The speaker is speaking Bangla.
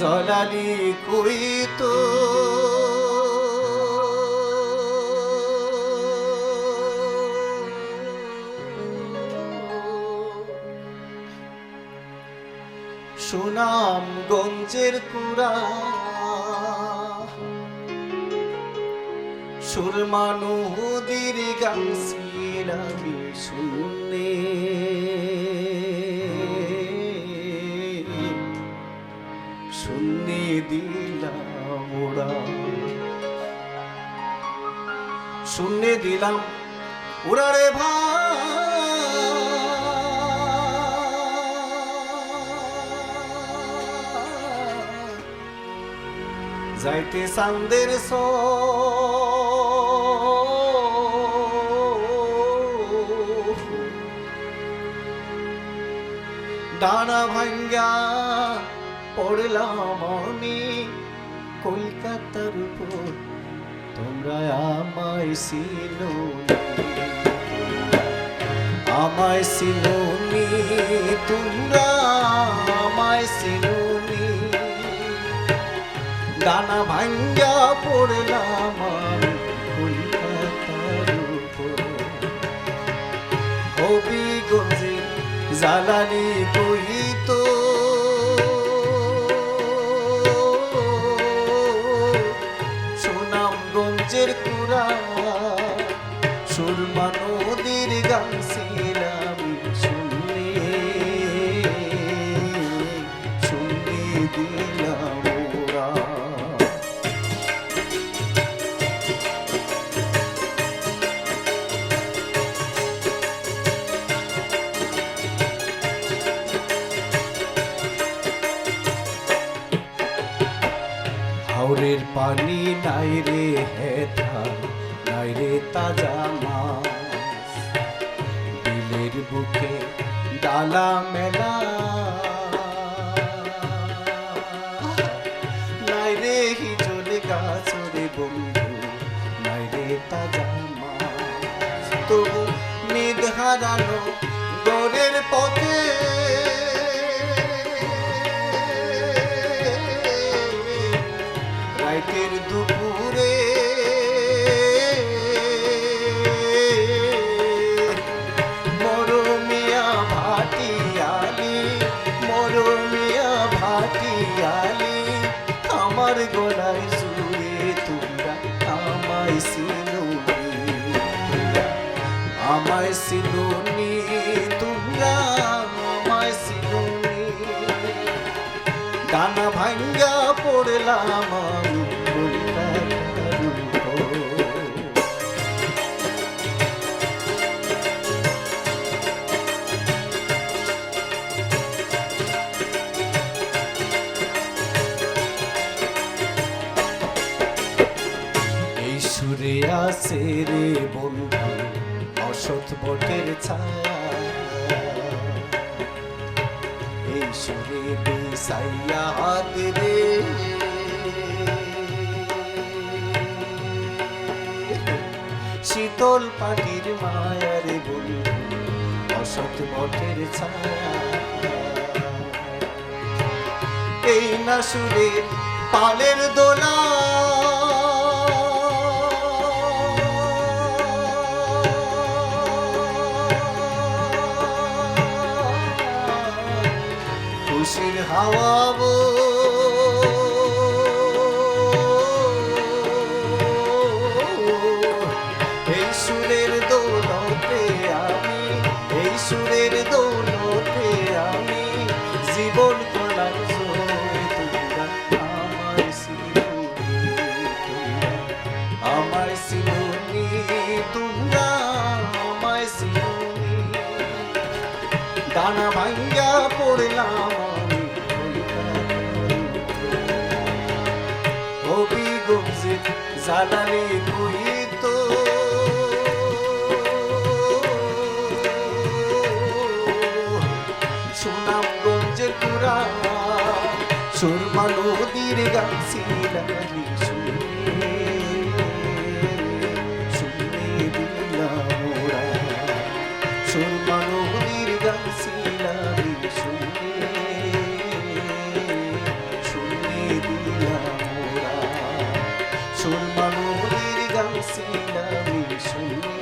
জলালি কই তো? সুনাম গঞ্জের কুড়া সুরমা নদীর গাছির আমি শুনলে। শূন্যে দিলাম ওরা। শূন্যে দিলাম উড়ারে ভাই। যাইতে সান্দের সো ডানা ভাঙ্গা পড়লাম আমি কলকাতার উপর। তোমরা আমায় সিনো আমায় সিনোনি তোমরা আমায় সিনোনি ডানা ভাঙ্গা পড়লাম জ্বালানি কইত সুনামগঞ্জের কুরা সুরমা নদীর গান ছিলাম শুনে শুনে দিলাম। হাওরের পানি নাই রে হেথা নাই রে তাজা মাছ। বিলের বুকে ডালা মেলা। নাই রে হিজল গাছ রে বন্ধু, নাই রে তাজা মাছ। তবু মেঘ হারানো আমার গলায় সুরে তোমরা আমায় সিনুনি আমায় সিনুনি তোমরা আমায় সিনুনি ডানা ভাঙ্গা পড়লাম সুরে আসে রে বন্ধু, অসৎ বটের ছায়া। রে। শীতল পাখির মায়ার বলু অসৎ বটের ছায়া। এই না সুরে পালের দোলা। খুশির এই সুরের দৌলতে আমি এই সুরের দৌলতে জালালি কুইতো সুনামগঞ্জের পুরা সুরমা নদীর গান ছিলামি सिलमी सुन